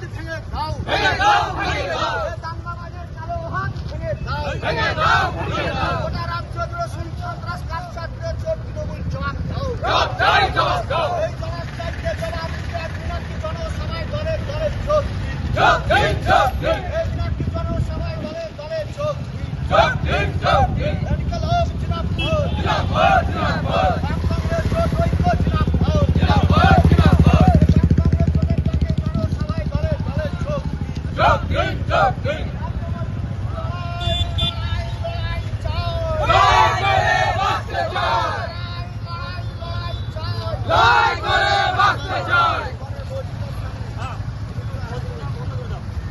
হাত ভেঙে দাও ভেঙে দাও ভেঙে দাও দাঙ্গাবাজের কালো হাত ভেঙে দাও ভেঙে দাও ভেঙে দাও গোটা রাজ্য জুড়ে সন্ত্রাস কাজকাত্রে চোর তৃণমূল জবাব দাও জবাব চাই জবাব দাও এই জবাব চাইতে জবাব দিতে এক মিনাটি জনসভায় দলে দলে যোগ দিন যোগ দিন Live!